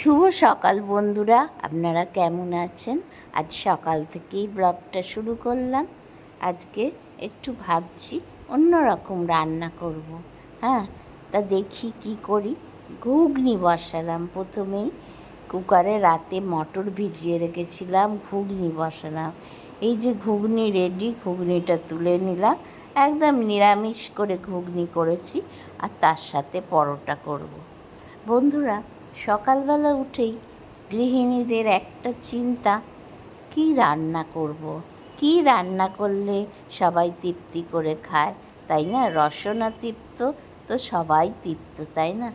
শুভ সকাল বন্ধুরা, আপনারা কেমন আছেন? আজ সকাল থেকেই ব্লগটা শুরু করলাম। আজকে একটু ভাবছি অন্য রকম রান্না করব। হ্যাঁ তা দেখি কি করি। ঘুগনি বসালাম প্রথমেই। কুকারে রাতে মটর ভিজিয়ে রেখেছিলাম, ঘুগনি বসালাম। এই যে ঘুগনি রেডি ঘুগনিটা তুলে নিলাম। একদম নিরামিষ করে ঘুগনি করেছি, আর তার সাথে পরোটা করব। বন্ধুরা সকালবেলা উঠেই গৃহিণীদের একটা চিন্তা, কি রান্না করব। কি রান্না করলে সবাই তৃপ্তি করে খায়? তাই না? রসনা তৃপ্ত তো সবাই তৃপ্ত, তাই না?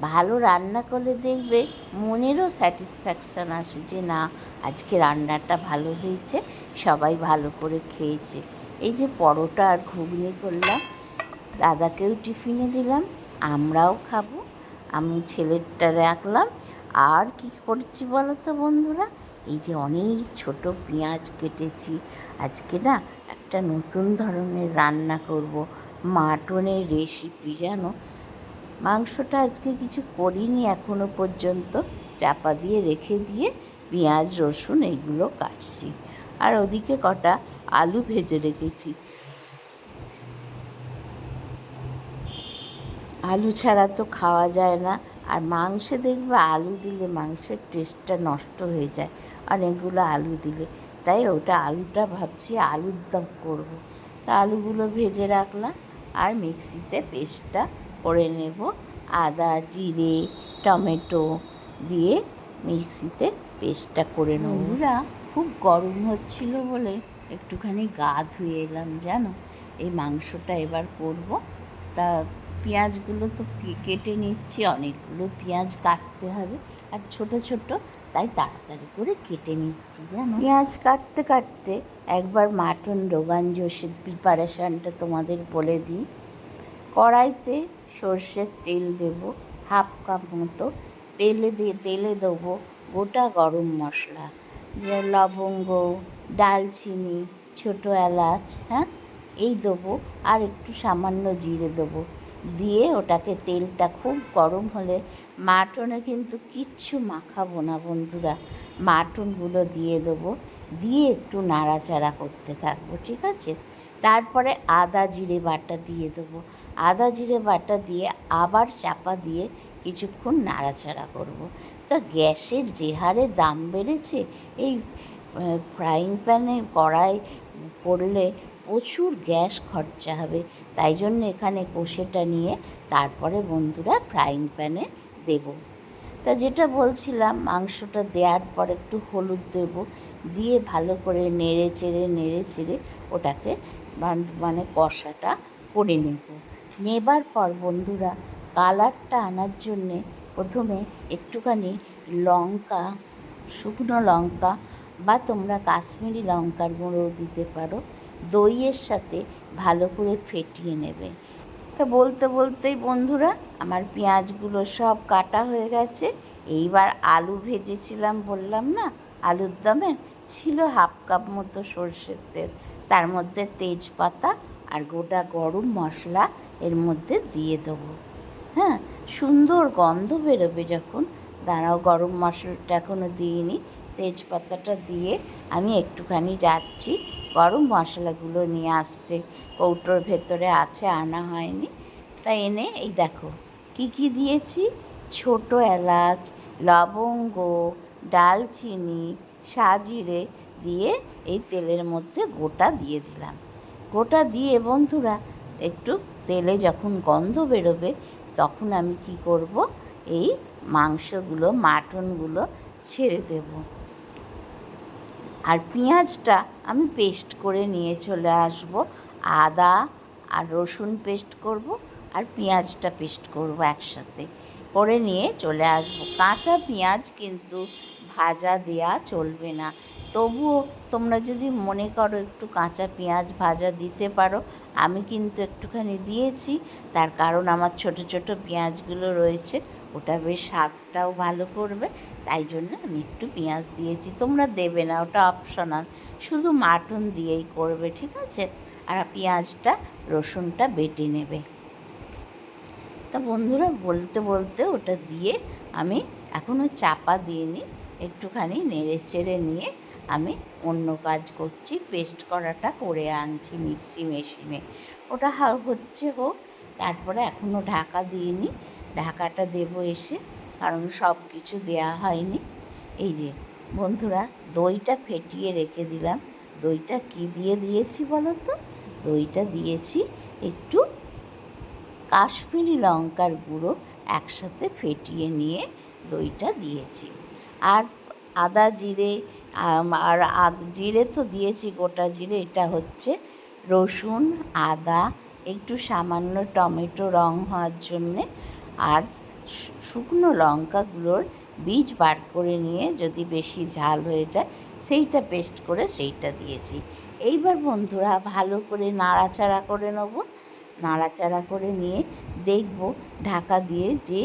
ভালো রান্না করলে দেখবে মনেরও স্যাটিসফ্যাকশান আসে যে না, আজকে রান্নাটা ভালো হয়েছে, সবাই ভালো করে খেয়েছে। এই যে পরোটা আর ঘুগনি করলাম, দাদাকেও টিফিনে দিলাম, আমরাও খাব। আমি ছেলেরটা রাখলাম আর কি করছি বলো তো বন্ধুরা? এই যে অনেক ছোট পেঁয়াজ কেটেছি। আজকে না একটা নতুন ধরনের রান্না করব। মাটনের রেসিপি জানো? মাংসটা আজকে কিছু করিনি এখনও পর্যন্ত। চাপা দিয়ে রেখে দিয়ে পেঁয়াজ, রসুন, এইগুলো কাটছি। আর ওদিকে কটা আলু ভেজে রেখেছি। আলু ছাড়া তো খাওয়া যায় না। আর মাংসে দেখবে আলু দিলে মাংসের টেস্টটা নষ্ট হয়ে যায়, অনেকগুলো আলু দিলে। তাই ওটা আলুটা ভাবছি আলুর দম করব। তা আলুগুলো ভেজে রাখলাম আর মিক্সিতে পেস্টটা করে নেব। আদা, জিরে, টমেটো দিয়ে মিক্সিতে পেস্টটা করে নেব। খুব গরম হচ্ছিল বলে একটুখানি গা ধুয়ে এলাম, জানো? এই মাংসটা এবার করব। তা পেঁয়াজগুলো তো কেটে নিচ্ছি, অনেকগুলো পেঁয়াজ কাটতে হবে। আর ছোট ছোট, তাই তাড়াতাড়ি করে কেটে নিচ্ছি, জানো? পেঁয়াজ কাটতে কাটতে একবার মাটন রোগান জোশের প্রিপারেশানটা তোমাদের বলে দিই। কড়াইতে সর্ষের তেল দেব, হাফ কাপ মতো তেলে দিয়ে, তেলে দেবো গোটা গরম মশলা। যে লবঙ্গ, ডালচিনি, ছোটো এলাচ হ্যাঁ? এই দেবো। আর একটু সামান্য জিরে দেবো। দিয়ে ওটাকে তেলটা খুব গরম হলে মাটনে কিন্তু কিচ্ছু মাখাবো না বন্ধুরা। মাটনগুলো দিয়ে দেবো, দিয়ে একটু নাড়াচাড়া করতে থাকব, ঠিক আছে? তারপরে আদা জিরে বাটা দিয়ে দেবো। আদা জিরে বাটা দিয়ে আবার চাপা দিয়ে কিছুক্ষণ নাড়াচাড়া করব। তা গ্যাসের যে হারে দাম বেড়েছে, এই ফ্রাইং প্যানে কড়াই করলে প্রচুর গ্যাস খরচা হবে। তাই জন্য এখানে কষেটা নিয়ে তারপরে বন্ধুরা ফ্রাইং প্যানে দেব। তা যেটা বলছিলাম, মাংসটা দেওয়ার পর একটু হলুদ দেব, দিয়ে ভালো করে নেড়ে চেড়ে নেড়ে চেড়ে ওটাকে মানে কষাটা করে নেব। নেবার পর বন্ধুরা, কালারটা আনার জন্যে প্রথমে একটুখানি লঙ্কা, শুকনো লঙ্কা বা তোমরা কাশ্মীরি লঙ্কার গুঁড়ো দিতে পারো। দইয়ের সাথে ভালো করে ফেটিয়ে নেবে। তা বলতে বলতেই বন্ধুরা, আমার পেঁয়াজগুলো সব কাটা হয়ে গেছে। এইবার আলু ভেজেছিলাম, বললাম না, আলুর দমে ছিল হাফ কাপ মতো সর্ষের তেল। তার মধ্যে তেজপাতা আর গোটা গরম মশলা এর মধ্যে দিয়ে দেবো। হ্যাঁ সুন্দর গন্ধ বেরোবে যখন। দাঁড়াও, গরম মশলাটা এখনও দিইনি। তেজপাতাটা দিয়ে আমি একটুখানি যাচ্ছি গরম মশলাগুলো নিয়ে আসতে, কৌটোর ভেতরে আছে, আনা হয়নি। তাই এনে, এই দেখো, কি কি দিয়েছি? ছোট এলাচ, লবঙ্গ, ডালচিনি, সাজিরে দিয়ে এই তেলের মধ্যে গোটা দিয়ে দিলাম। গোটা দিয়ে, বন্ধুরা, একটু তেলে যখন গন্ধ বেরোবে, তখন আমি কি করব? এই মাংসগুলো, মাটনগুলো ছেড়ে দেব। আর পেঁয়াজটা আমি পেস্ট করে নিয়ে চলে আসব। আদা আর রসুন পেস্ট করব আর পেঁয়াজটা পেস্ট করব একসাথে করে নিয়ে চলে আসব। কাঁচা পেঁয়াজ কিন্তু ভাজা দেয়া চলবে না। তবুও তোমরা যদি মনে করো একটু কাঁচা পেঁয়াজ ভাজা দিতে পারো, আমি কিন্তু একটুখানি দিয়েছি। তার কারণ আমার ছোট ছোট পেঁয়াজগুলো রয়েছে, ওটা বেশ স্বাদটাও ভালো করবে। তাই জন্য আমি একটু পেঁয়াজ দিয়েছি। তোমরা দেবে না, ওটা অপশনাল শুধু মাটন দিয়েই করবে, ঠিক আছে? আর পেঁয়াজটা, রসুনটা বেটে নেবে। তা বন্ধুরা, বলতে বলতে ওটা দিয়ে আমি এখনও চাপা দিইনি, একটুখানি নেড়ে চেড়ে নিয়ে আমি অন্য কাজ করছি, পেস্ট করাটা করে আনছি মিক্সি মেশিনে। ওটা হচ্ছে হোক, তারপরে এখনও ঢাকা দিইনি। ঢাকাটা দেবো এসে। কারণ সব কিছু দেওয়া হয়নি। এই যে, বন্ধুরা, দইটা ফেটিয়ে রেখে দিলাম। দইটা কি দিয়ে দিয়েছি বলো তো? দইটা দিয়েছি একটু কাশ্মীরি লঙ্কার গুঁড়ো একসাথে ফেটিয়ে নিয়ে দইটা দিয়েছি। আর আদা জিরে আর জিরে তো দিয়েছি, গোটা জিরে, এটা হচ্ছে রসুন, আদা, একটু সামান্য টমেটো রং হওয়ার জন্যে। আর শুকনো লঙ্কাগুলোর বীজ বার করে নিয়ে যদি বেশি ঝাল হয়ে যায়, সেইটা পেস্ট করে সেইটা দিয়েছি। এইবার বন্ধুরা ভালো করে নাড়াচাড়া করে নেব। নাড়াচাড়া করে নিয়ে দেখব ঢাকা দিয়ে যে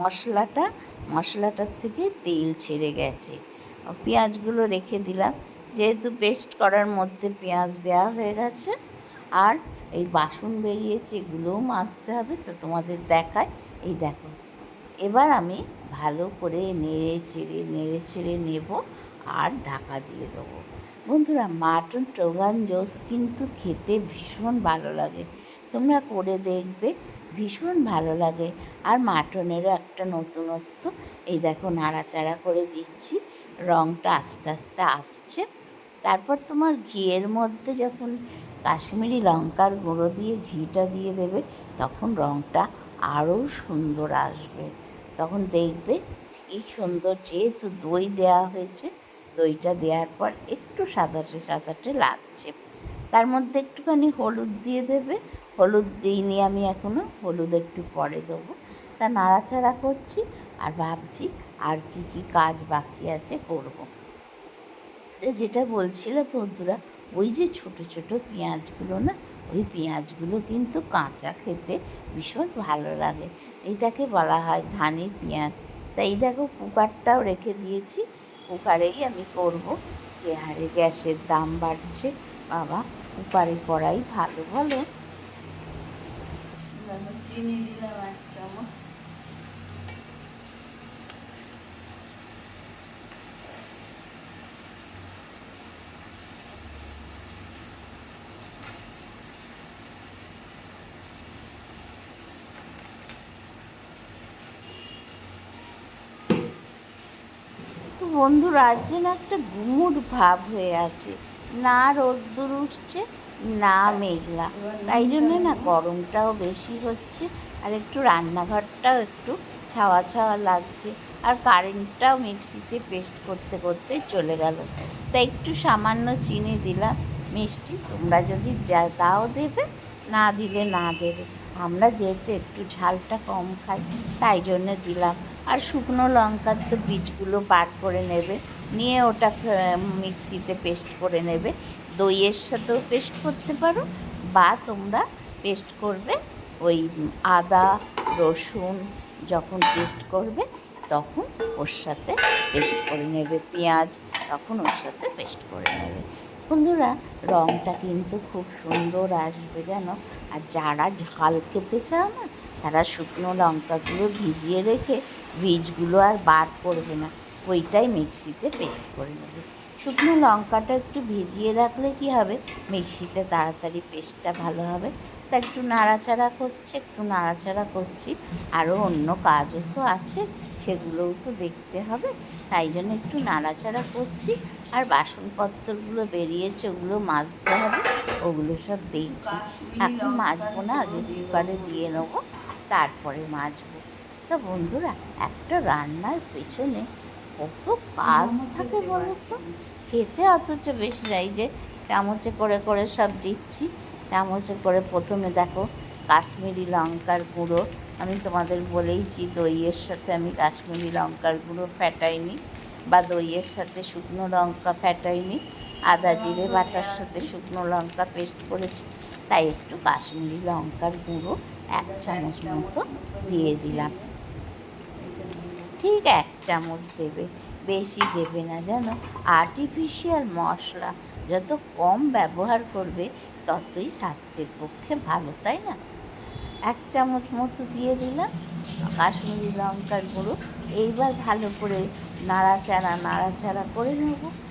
মশলাটা, মশলাটার থেকে তেল ছেড়ে গেছে। পেঁয়াজগুলো রেখে দিলাম। যেহেতু পেস্ট করার মধ্যে পেঁয়াজ দেওয়া হয়ে গেছে, আর এই বাসন বেরিয়েছে, এগুলোও মাজতে হবে। তো তোমাদের দেখায় এই দেখো। এবার আমি ভালো করে নেড়ে চেড়ে নেড়ে চেড়ে নেব আর ঢাকা দিয়ে দেবো। বন্ধুরা, মাটন টোগান জোস কিন্তু খেতে ভীষণ ভালো লাগে। তোমরা করে দেখবে, ভীষণ ভালো লাগে। আর মাটনেরও একটা নতুনত্ব, এই দেখো নাড়াচাড়া করে দিচ্ছি রঙটা আস্তে আস্তে আসছে। তারপর তোমার ঘিয়ের মধ্যে যখন কাশ্মীরি লঙ্কার গুঁড়ো দিয়ে ঘিটা দিয়ে দেবে, তখন রঙটা আরও সুন্দর আসবে। তখন দেখবে কি সুন্দর যেহেতু দই দেওয়া হয়েছে, দইটা দেওয়ার পর একটু সাদাটে সাদাটে লাগছে। তার মধ্যে একটুখানি হলুদ দিয়ে দেবে। হলুদ দিইনি আমি এখনও হলুদ একটু পরে দেবো। তা নাড়াচাড়া করছি আর ভাবছি আর কি কি কাজ বাকি আছে করব। যেটা বলছিলে বন্ধুরা, ওই যে ছোট ছোট পেঁয়াজগুলো না ওই পেঁয়াজগুলো কিন্তু কাঁচা খেতে ভীষণ ভালো লাগে। এটাকে বলা হয় ধানের পেঁয়াজ। তাই দেখো কুকারটাও রেখে দিয়েছি। কুকারেই আমি করব। যে হারে গ্যাসের দাম বাড়ছে, বাবা কুকারে করাই ভালো, বলো? চিনি দিলাম এক চামচ তো বন্ধুরা যেন একটা গুমুট ভাব হয়ে আছে। না রোদ্দুর উঠছে, না মেঘলা। তাই জন্য না গরমটাও বেশি হচ্ছে, আর একটু রান্নাঘরটাও একটু ছাওয়া ছাওয়া লাগছে, আর কারেন্টটাও মিক্সিতে পেস্ট করতে করতে চলে গেল। তাই একটু সামান্য চিনি দিলাম, মিষ্টি, তোমরা যদি দাও দেবে, না দিলে না দেবে। আমরা যেহেতু একটু ঝালটা কম খাই, তাই জন্য দিলাম। আর শুকনো লঙ্কার তো বীজগুলো বার করে নেবে। নিয়ে ওটা মিক্সিতে পেস্ট করে নেবে। দইয়ের সাথেও পেস্ট করতে পারো বা তোমরা পেস্ট করবে ওই আদা, রসুন যখন পেস্ট করবে তখন ওর সাথে পেস্ট করে নেবে পেঁয়াজ, তখন ওর সাথে পেস্ট করে নেবে। বন্ধুরা রঙটা কিন্তু খুব সুন্দর আসবে জানো। আর যারা ঝাল খেতে চাও না তারা শুকনো লঙ্কাগুলো ভিজিয়ে রেখে বীজগুলো আর বার করবে না। ওইটাই মিক্সিতে পেস্ট করে নেবে। শুকনো লঙ্কাটা একটু ভিজিয়ে রাখলে কি হবে? মিক্সিতে তাড়াতাড়ি পেস্টটা ভালো হবে। তা একটু নাড়াচাড়া করছে, একটু নাড়াচাড়া করছি। আরও অন্য কাজও তো আছে, সেগুলোও তো দেখতে হবে। তাই জন্য একটু নাড়াচাড়া করছি। আর বাসনপত্রগুলো বেরিয়েছে, ওগুলো মাজতে হবে। ওগুলো সব দেখছি এখন মাজবো না, আগে কুকারে দিয়ে নেব। তারপরে মাজবো। তা বন্ধুরা একটা রান্নার পেছনে কত কাজ থাকে বলো তো? খেতে অথচ বেশি যাই যে চামচে করে করে সব দিচ্ছি। চামচে করে প্রথমে দেখো কাশ্মীরি লঙ্কার গুঁড়ো। আমি তোমাদের বলেইছি দইয়ের সাথে আমি কাশ্মীরি লঙ্কার গুঁড়ো ফ্যাটাইনি বা দইয়ের সাথে শুকনো লঙ্কা ফ্যাটাইনি আদা জিরে বাটার সাথে শুকনো লঙ্কা পেস্ট করেছি। তাই একটু কাশ্মীরি লঙ্কার গুঁড়ো এক চামচ মতো দিয়ে দিলাম। ঠিক এক চামচ দেবে, বেশি দেবে না জানো? আর্টিফিশিয়াল মশলা যত কম ব্যবহার করবে, ততই স্বাস্থ্যের পক্ষে ভালো, তাই না? এক চামচ মতো দিয়ে দিলাম, কাশ্মীরি লঙ্কার গুঁড়ো। এইবার ভালো করে নাড়াচাড়া নাড়াচাড়া করে নেব।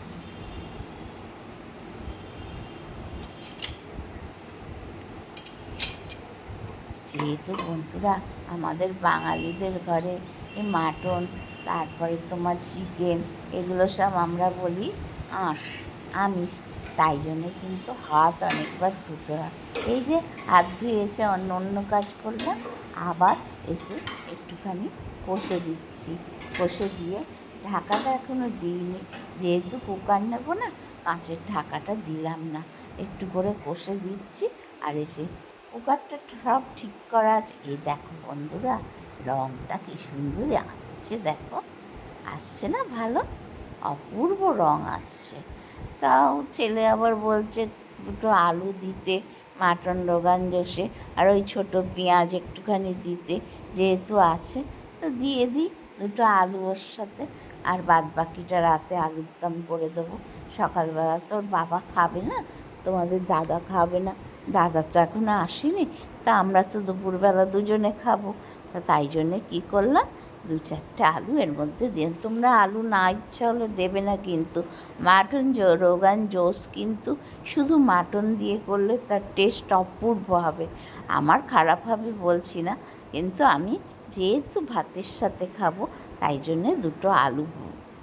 যেহেতু বন্ধুরা, আমাদের বাঙালিদের ঘরে এই মাটন, তারপরে তোমার চিকেন এগুলো সব আমরা বলি আঁশ, আমিষ। তাই জন্যে কিন্তু হাত অনেকবার ধুতে হয়। এই যে হাত ধুয়ে এসে অন্য অন্য কাজ করলাম, আবার এসে একটুখানি কষে দিচ্ছি। কষে দিয়ে ঢাকাটা এখনও দিইনি। যেহেতু কুকার নেব না, কাঁচের ঢাকাটা দিলাম না। একটু করে কষে দিচ্ছি আর এসে কুকারটা সব ঠিক করা আছে। এই দেখো বন্ধুরা রঙটা কি সুন্দরই আসছে, দেখো। আসছে না ভালো? অপূর্ব রং আসছে। তাও ছেলে আবার বলছে, দুটো আলু দিতে, মাটন রোগান জোসে আর ওই ছোটো পেঁয়াজ একটুখানি দিতে যেহেতু আছে, তো দিয়ে দিই দুটো আলু ওর সাথে, আর বাদ বাকিটা রাতে আলুর দম করে দেবো। সকালবেলা তো ওর বাবা খাবে না, তোমাদের দাদা খাবে না। দাদা তো এখনও আসেনি, তা আমরা তো দুপুরবেলা দুজনে খাব। তা তাই জন্যে কী করলাম? দু চারটে আলু এর মধ্যে দিয়ে, তোমরা আলু না ইচ্ছা হলে দেবে না কিন্তু। মাটন জো, রোগান জোস কিন্তু শুধু মাটন দিয়ে করলে তার টেস্ট অপূর্ব হবে। আমার খারাপ হবে বলছি না, কিন্তু আমি যেহেতু ভাতের সাথে খাব, তাই জন্যে দুটো আলু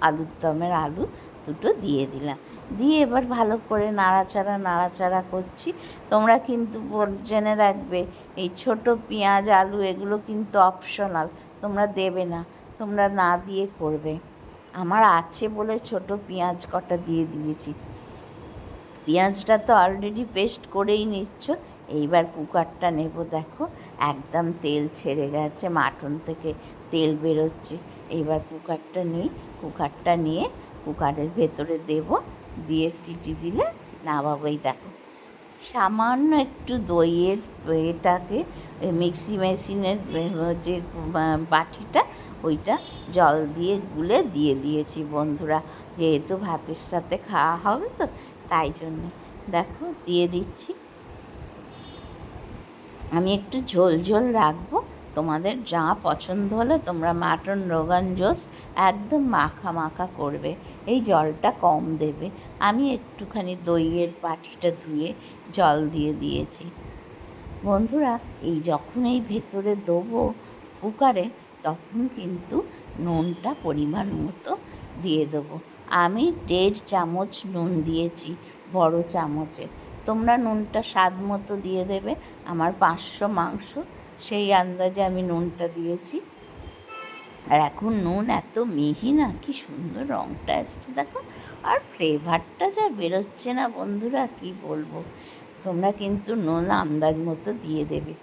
আলুর দমের আলু দুটো দিয়ে দিলাম। দিয়ে এবার ভালো করে নাড়াচাড়া নাড়াচাড়া করছি। তোমরা কিন্তু জেনে রাখবে, এই ছোট পেঁয়াজ, আলু, এগুলো কিন্তু অপশনাল তোমরা দেবে না, তোমরা না দিয়ে করবে। আমার আছে বলে ছোট পেঁয়াজ কটা দিয়ে দিয়েছি। পেঁয়াজটা তো অলরেডি পেস্ট করেই নিচ্ছ, এইবার কুকারটা নেব, দেখো, একদম তেল ছেড়ে গেছে, মাটন থেকে তেল বেরোচ্ছে। এইবার কুকারটা নিই, কুকারটা নিয়ে কুকারের ভেতরে দেব দিয়ে সিটি দিলে নামাবোই দেখো। সামান্য একটু দইয়ের এটাকে মিক্সি মেশিনের যে বাটিটা, ওইটা জল দিয়ে গুলে দিয়ে দিয়েছি বন্ধুরা। যেহেতু ভাতের সাথে খাওয়া হবে তো, তাই জন্যে। দেখো, দিয়ে দিচ্ছি। আমি একটু ঝোল ঝোল রাখব। তোমাদের যা পছন্দ হলে তোমরা মাটন, রোগান জোস একদম মাখা মাখা করবে। এই জলটা কম দেবে। আমি একটুখানি দইয়ের পাটিটা ধুয়ে জল দিয়ে দিয়েছি। বন্ধুরা, এই যখন এই ভেতরে দেবো কুকারে, তখন কিন্তু নুনটা পরিমাণ মতো দিয়ে দেবো। আমি দেড় চামচ নুন দিয়েছি, বড় চামচে। তোমরা নুনটা স্বাদ মতো দিয়ে দেবে, আমার পাঁচশো মাংস সেই আন্দাজে আমি নুনটা দিয়েছি। আর এখন নুন এত মিহি না, কি সুন্দর রঙটা এসছে, দেখো। আর ফ্লেভারটা যা বেরোচ্ছে না বন্ধুরা, কি বলব? তোমরা কিন্তু নুন আন্দাজ মতো দিয়ে দেবে।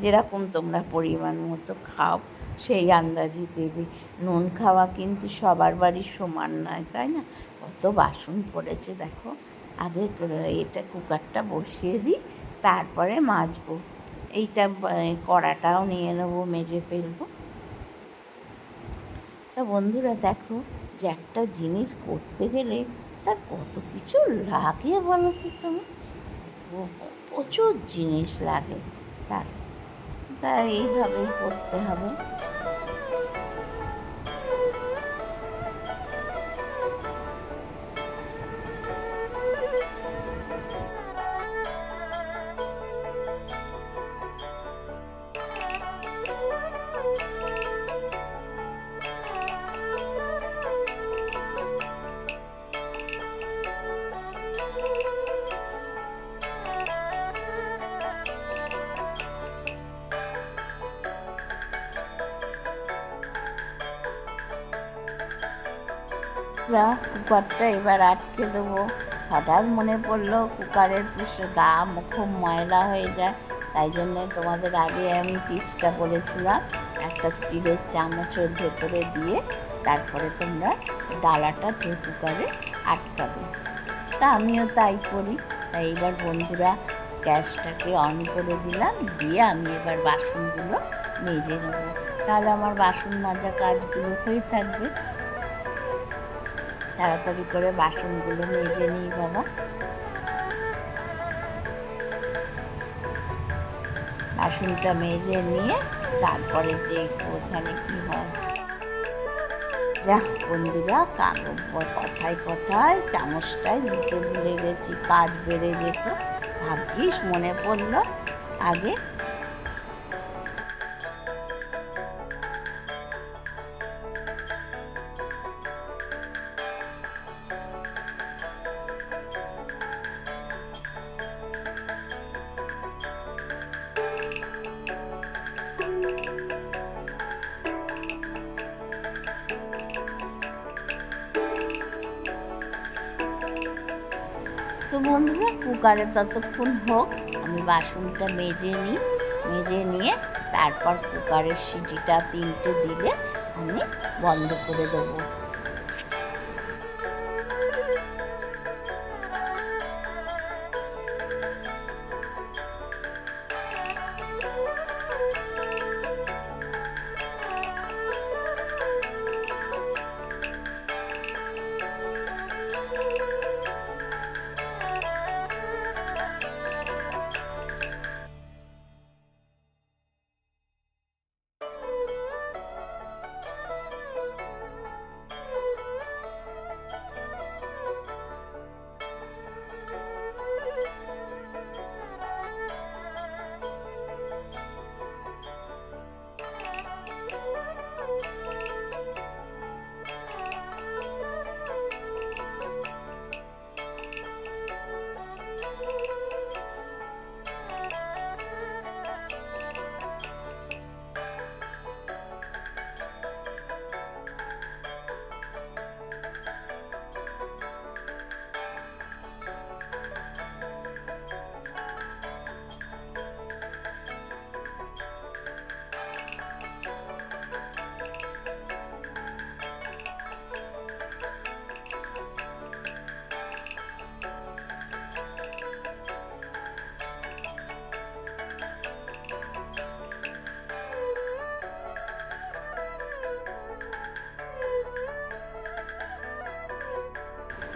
যেরকম তোমরা পরিমাণ মতো খাও, সেই আন্দাজে দেবে। নুন খাওয়া কিন্তু সবার বাড়ির সমান নয়, তাই না? কত বাসন পড়েছে, দেখো। আগে এটা কুকারটা বসিয়ে দিই, তারপরে মাজবো। এইটা কড়াটাও নিয়ে নেব, মেজে ফেলব। তা বন্ধুরা দেখো যে একটা জিনিস করতে গেলে তার কত কিছু লাগে বলো তুমি? প্রচুর জিনিস লাগে। তার তা এইভাবেই করতে হবে। না কুকারটা এবার আটকে দেবো। হঠাৎ মনে পড়ল কুকারের গা খুব ময়লা হয়ে যায়। তাই জন্য তোমাদের আগে আমি টিপসটা বলেছিলাম, একটা স্টিলের চামচের ভেতরে দিয়ে তারপরে তোমরা ডালাটা ধুয়ে কুকারে আটকাবে। তা আমিও তাই করি। তাই এবার বন্ধুরা গ্যাসটাকে অন করে দিলাম, দিয়ে আমি এবার বাসনগুলো মেজে নেব। তাহলে আমার বাসন মাজা কাজগুলো হয়ে থাকবে। তাড়াতাড়ি করে বাসনগুলো মেজে নিই, বাবা। বাসনটা মেজে নিয়ে তারপরে দেখব ওখানে কি হয়। যা বন্ধুরা কাগজ কথায় কথায় চামচটাই দিতে ভুলে গেছি, কাজ বেড়ে যেত ভাগ্যিস মনে পড়ল আগে। তো বন্ধুরা কুকারে ততক্ষণ হোক আমি বাসনটা মেজে নিই। মেজে নিয়ে তারপর কুকারের সিটিটা তিনটে দিলে আমি বন্ধ করে দেবো।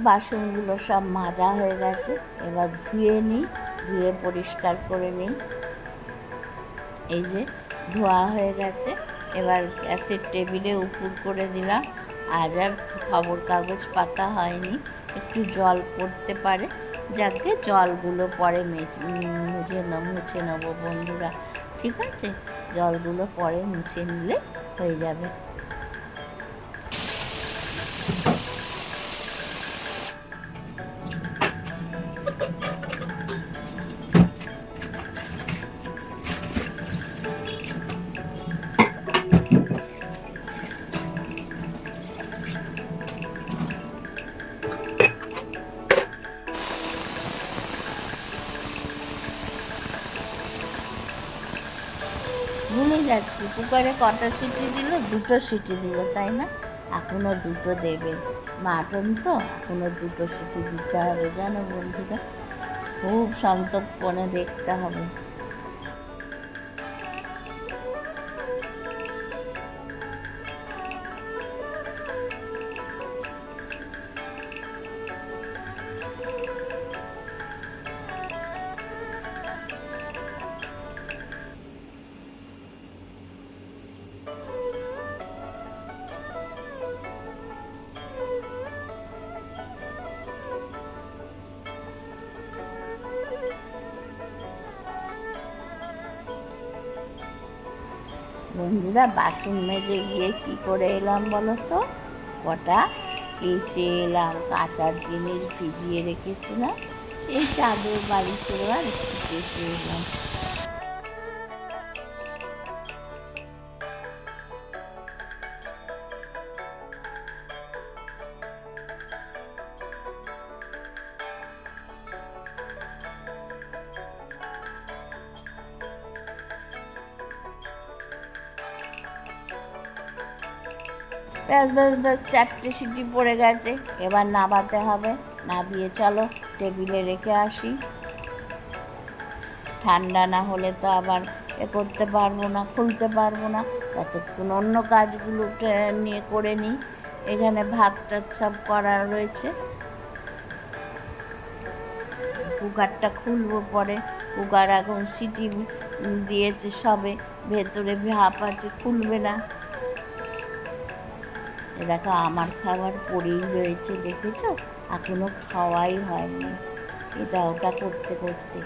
বাসনগুলো সব মাজা হয়ে গেছে। এবার ধুয়ে নিই, ধুয়ে পরিষ্কার করে নিই। এই যে ধোয়া হয়ে গেছে। এবার গ্যাসের টেবিলে উপুর করে দিলাম। আজ আর খবর কাগজ পাতা হয়নি। একটু জল পড়তে পারে। যাকে জলগুলো পরে মুছে মুছে নেব বন্ধুরা। ঠিক আছে? জলগুলো পরে মুছে নিলে হয়ে যাবে। ভুলে যাচ্ছি। কুকারে কটা সিটি দিল? দুটো সিটি দিল, তাই না? এখনও দুটো দেবে। মাটন তো এখনও দুটো সিটি দিতে হবে, জানো বন্ধুরা? খুব সন্তর্পণে দেখতে হবে। বাসন মেজে গিয়ে কি করে এলাম বলো তো? কটা? কেচে এলাম, কাঁচার জিনিস ভিজিয়ে রেখেছিলাম। এই চাদর বাড়ি আর একটু কেচে এলাম। ব্যাস ব্যাস চারটে সিটি পড়ে গেছে। এবার নাবাতে হবে। নাবিয়ে চলো, টেবিলে রেখে আসি। ঠান্ডা না হলে তো আবার এ করতে পারব না, খুলতে পারব না। ততক্ষণ অন্য কাজগুলো নিয়ে করে নিই। এখানে ভাত টাত সব করা রয়েছে। কুকারটা খুলবো পরে। কুকার এখন সিটি দিয়েছে সবে। ভেতরে ভাপ আছে, খুলবে না। দেখো আমার খাবার পড়েই রয়েছে দেখেছ? এখনও খাওয়াই হয়নি। এটা ওটা করতে করতে।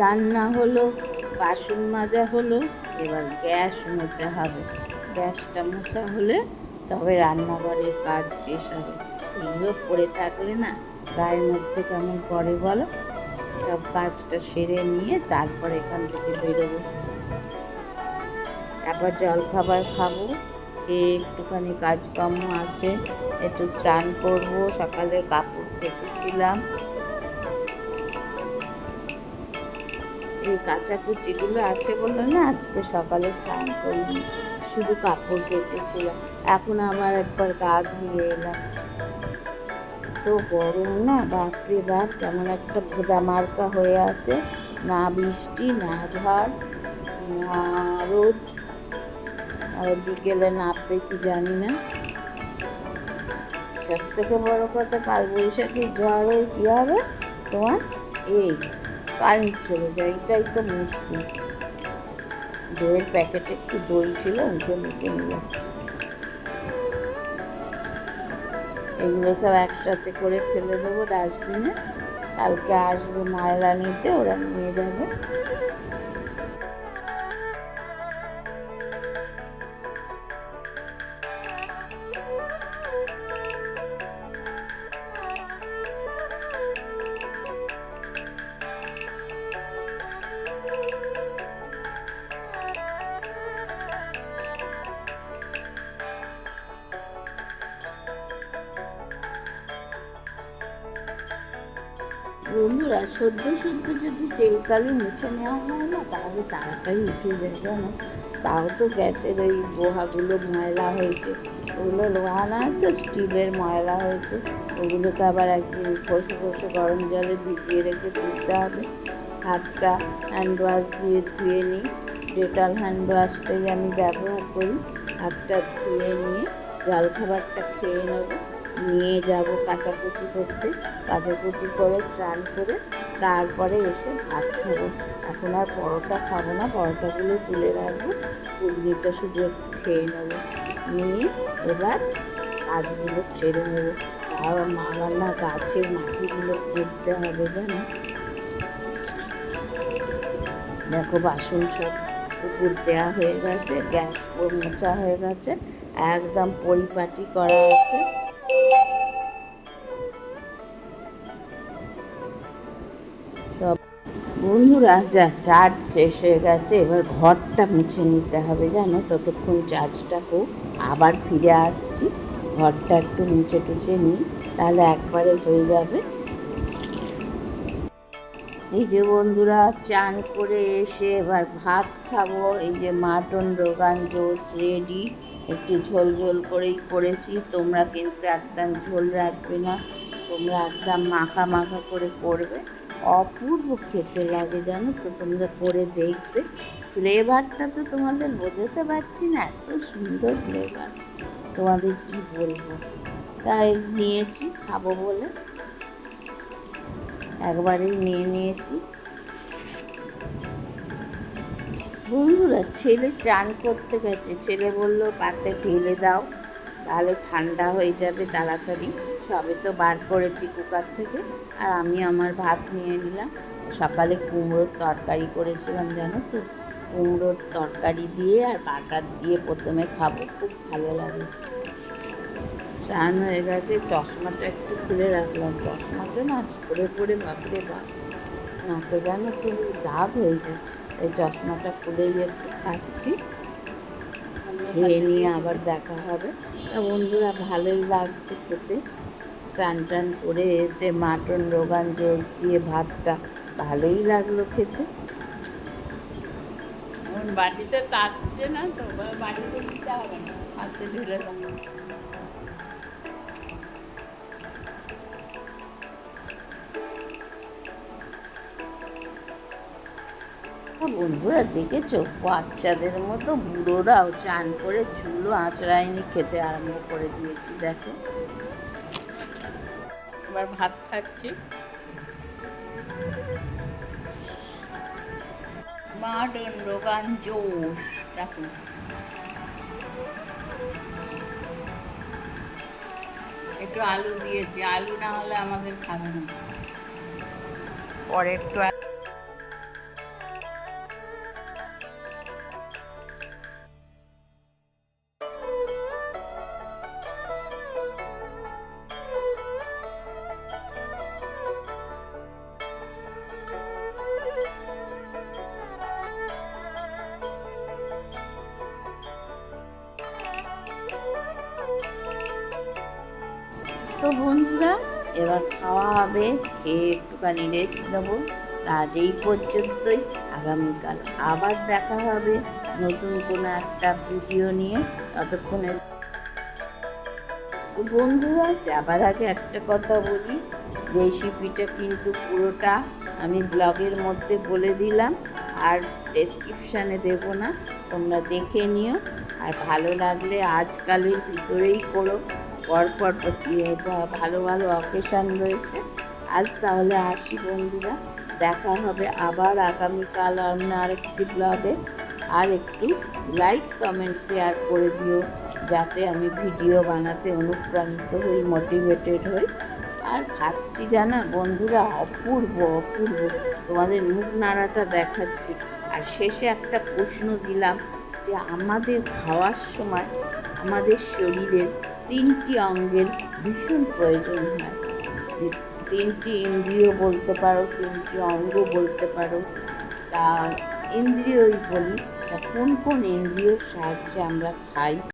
রান্না হলো, বাসন মাজা হলো, এবার গ্যাস মোছা হবে। গ্যাসটা মোছা হলে তবে রান্নাঘরের কাজ শেষ হবে। এগুলো পড়ে থাকলে না, গায়ের মধ্যে কেমন করে বলো? সব কাজটা সেরে নিয়ে তারপর এখান থেকে বেরোবো। তারপর জল খাবার খাব, খেয়ে একটুখানি কাজকর্ম আছে। একটু স্নান করব, সকালে কাপড় কেচেছিলাম। এই কাচাকুচিগুলো আছে বলে না আজকে সকালে স্নান করিনি, শুধু কাপড় কেচেছিলাম। এখন আবার একবার গা ধুয়ে এলাম। তো গরম না বাপরে বাপ কেমন একটা ভোদা মার্কা হয়ে আছে, না বৃষ্টি, না ঝড়, না রোদ, আর বিকেলে নামবে কি জানি না। সব থেকে বড় কথা কাল বৈশাখী ঝড় হয়ে কী হবে? তোমার এই। কারেন্ট চলে যায় এটাই তো মুশকিল। দইয়ের প্যাকেটে একটু দই ছিল উঠে মুখে নিলাম। এগুলো সব একসাথে করে ফেলে দেবো ডাস্টবিনে কালকে আসবে মায়েরা নিতে ওরা নিয়ে যাবে। বন্ধুরা, সদ্য সদ্য যদি তেল কালি মুছে নেওয়া হয় না, তাহলে তাড়াতাড়ি উঠে যায় জানো? তাও তো গ্যাসের ওই লোহাগুলো ময়লা হয়েছে। ওগুলো লোহা না, তো স্টিলের ময়লা হয়েছে। ওগুলোকে আবার একদিন কষে কষে গরম জলে ভিজিয়ে রেখে তুলতে হবে। হাতটা হ্যান্ড ওয়াশ দিয়ে ধুয়ে নিই। ডেটাল হ্যান্ড ওয়াশটাই আমি ব্যবহার করি। হাতটা ধুয়ে নিয়ে জলখাবারটা খেয়ে নেব। নিয়ে যাব কাচাকুচি করতে। কাচাকুচি করে স্নান করে তারপরে এসে ভাত খাব। এখন আর পরোটা খাব না, পরোটাগুলো তুলে রাখব। ঘুগনিটা শুধু খেয়ে নেব। নিয়ে এবার কাজগুলো ছেড়ে নেব। আর আমার না গাছের মাটিগুলো করতে হবে জানো? দেখো বাসন সব পুকুর দেওয়া হয়ে গেছে, গ্যাস মোচা হয়ে গেছে, একদম পরিপাটি করা আছে। বন্ধুরা, যা চার্জ শেষ হয়ে গেছে, এবার ঘরটা মুছে নিতে হবে, জানো? ততক্ষণ চার্জটা হোক, আবার ফিরে আসছি। ঘরটা একটু মুছে টুছে নিই, তাহলে একবারে হয়ে যাবে। এই যে বন্ধুরা, চান করে এসে এবার ভাত খাব। এই যে মাটন রোগান জোস রেডি একটু ঝোল ঝোল করেই করেছি। তোমরা কিন্তু একদম ঝোল রাখবে না। তোমরা একদম মাখা মাখা করে করবে। অপূর্ব খেতে লাগে জানো তো, তোমরা করে দেখবে। ফ্লেভারটা তো তোমাদের বোঝাতে পারছি না, এত সুন্দর ফ্লেভার তোমাদের কি বলব? তাই নিয়েছি, খাব বলে। একবারেই নিয়ে নিয়েছি। বন্ধুরা, ছেলে চান করতে গেছে। ছেলে বলল, পাতে ঢেলে দাও, তাহলে ঠান্ডা হয়ে যাবে তাড়াতাড়ি। সবে তো বার করেছি কুকার থেকে। আর আমি আমার ভাত নিয়ে নিলাম। সকালে কুমড়োর তরকারি করেছিলাম, জানো তো? কুমড়োর তরকারি দিয়ে আর বাটার দিয়ে প্রথমে খাব, খুব ভালো লাগে। স্নান হয়ে গেছে, চশমাটা একটু খুলে রাখলাম। চশমাটা না পরে পরে বাপরে বাপ। নাকে যেন একটু দাগ হয়ে যায়। এই চশমাটা খুলেই একটু খাচ্ছি। খেয়ে নিয়ে আবার দেখা হবে। তা বন্ধুরা, ভালোই লাগছে খেতে। স্নান টান করে এসে মাটন রোগান জোস দিয়ে ভাতটা ভালোই লাগল খেতে। বাটিতে তাচ্ছে না তো বা বাটিতে দিতে হবে না হাতে ঢেলে বন্ধুরা দেখেছ? বাচ্চাদের মতো বুড়োরাও চান করে চুলো আঁচড়ায়নি খেতে আরম্ভ করে দিয়েছি দেখো। এবার ভাত খাচ্ছি। মাডন রোগান জোশ, দেখো। একটু আলু দিয়েছি, আলু না হলে আমাদের খাবে না। পরে একটু একটুখানি রেস্ট নেব আজ এই পর্যন্তই। আগামীকাল আবার দেখা হবে নতুন কোনো একটা ভিডিও নিয়ে। ততক্ষণে বন্ধুরা, যাবার আগে একটা কথা বলি। রেসিপিটা কিন্তু পুরোটা আমি ব্লগের মধ্যে বলে দিলাম। আর ডেসক্রিপশানে দেব না। তোমরা দেখে নিও। আর ভালো লাগলে আজকালের ভিতরেই করো। পরপর ভালো ভালো অকেশান রয়েছে। আজ তাহলে আসি বন্ধুরা, দেখা হবে আবার আগামীকাল অন্য আরেকটি ব্লগে আর একটু লাইক কমেন্ট শেয়ার করে দিও, যাতে আমি ভিডিও বানাতে অনুপ্রাণিত হই মোটিভেটেড হই। আর খাচ্ছি জানা বন্ধুরা, অপূর্ব অপূর্ব। তোমাদের মুখ নাড়াটা দেখাচ্ছি। আর শেষে একটা প্রশ্ন দিলাম যে আমাদের খাওয়ার সময় আমাদের শরীরের তিনটি অঙ্গের ভীষণ প্রয়োজন হয়। তিনটি ইন্দ্রিয় বলতে পারো, তিনটি অঙ্গ বলতে পারো। তা ইন্দ্রিয়ই বলি, তা কোন কোন ইন্দ্রিয়র সাহায্যে আমরা খাই?